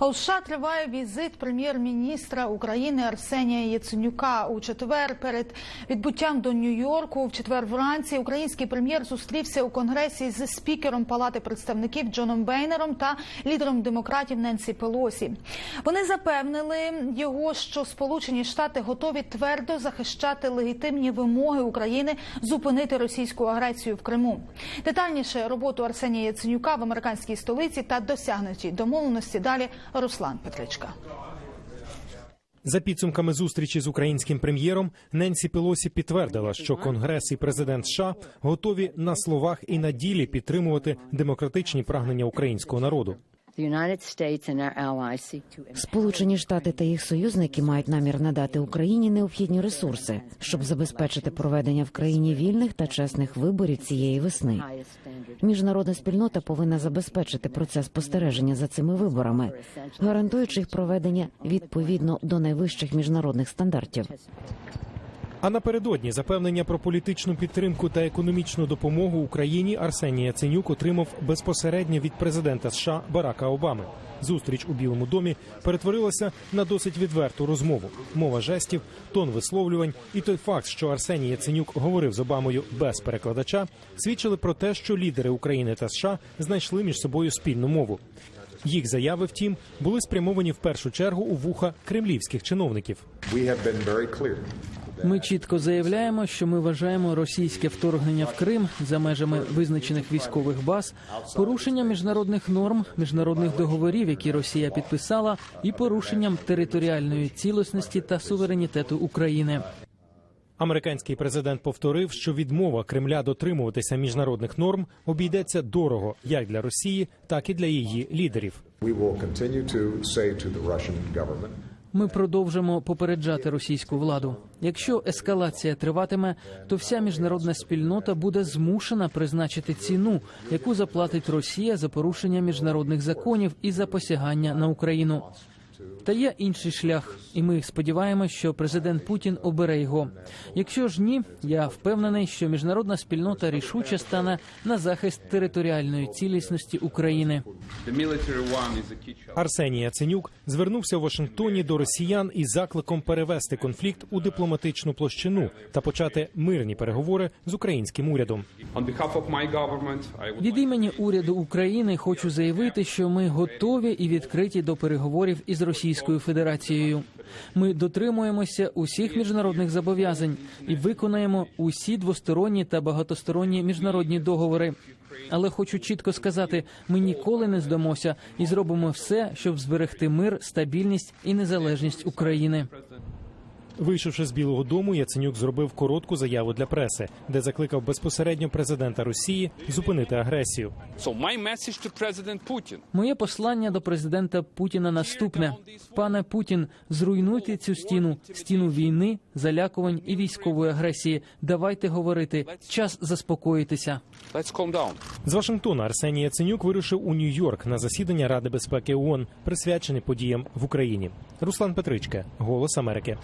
А у США триває візит прем'єр-міністра України Арсенія Яценюка. У четвер перед відбуттям до Нью-Йорку в четвер вранці український прем'єр зустрівся у конгресі зі спікером Палати представників Джоном Бейнером та лідером демократів Ненсі Пелосі. Вони запевнили його, що Сполучені Штати готові твердо захищати легітимні вимоги України зупинити російську агресію в Криму. Детальніше роботу Арсенія Яценюка в американській столиці та досягнуті домовленості далі Руслан Петричка. За підсумками зустрічі з українським прем'єром Ненсі Пелосі підтвердила, що Конгрес і президент США готові на словах і на ділі підтримувати демократичні прагнення українського народу. Сполучені Штати та їх союзники мають намір надати Україні необхідні ресурси, щоб забезпечити проведення в країні вільних та чесних виборів цієї весни. Міжнародна спільнота повинна забезпечити процес спостереження за цими виборами, гарантуючи їх проведення відповідно до найвищих міжнародних стандартів. А напередодні запевнення про політичну підтримку та економічну допомогу Україні Арсеній Яценюк отримав безпосередньо від президента США Барака Обами. Зустріч у Білому домі перетворилася на досить відверту розмову. Мова жестів, тон висловлювань і той факт, що Арсеній Яценюк говорив з Обамою без перекладача, свідчили про те, що лідери України та США знайшли між собою спільну мову. Їх заяви, втім, були спрямовані в першу чергу у вуха кремлівських чиновників. Ми чітко заявляємо, що ми вважаємо російське вторгнення в Крим за межами визначених військових баз, порушення міжнародних норм, міжнародних договорів, які Росія підписала, і порушенням територіальної цілісності та суверенітету України. Американський президент повторив, що відмова Кремля дотримуватися міжнародних норм обійдеться дорого як для Росії, так і для її лідерів. Ми продовжимо попереджати російську владу. Якщо ескалація триватиме, то вся міжнародна спільнота буде змушена призначити ціну, яку заплатить Росія за порушення міжнародних законів і за посягання на Україну. Та є інший шлях, і ми сподіваємося, що президент Путін обере його. Якщо ж ні, я впевнений, що міжнародна спільнота рішуче стане на захист територіальної цілісності України. Арсеній Яценюк звернувся в Вашингтоні до росіян із закликом перевести конфлікт у дипломатичну площину та почати мирні переговори з українським урядом. Від імені уряду України хочу заявити, що ми готові і відкриті до переговорів із Російською Федерацією. Ми дотримуємося усіх міжнародних зобов'язань і виконаємо усі двосторонні та багатосторонні міжнародні договори. Але хочу чітко сказати: ми ніколи не здамося і зробимо все, щоб зберегти мир, стабільність і незалежність України. Вийшовши з Білого Дому, Яценюк зробив коротку заяву для преси, де закликав безпосередньо президента Росії зупинити агресію. Моє послання до президента Путіна наступне: пане Путін, зруйнуйте цю стіну, стіну війни, залякувань і військової агресії. Давайте говорити. Час заспокоїтися. З Вашингтона Арсеній Яценюк вирушив у Нью-Йорк на засідання Ради безпеки ООН, присвячене подіям в Україні. Руслан Петричка, Голос Америки.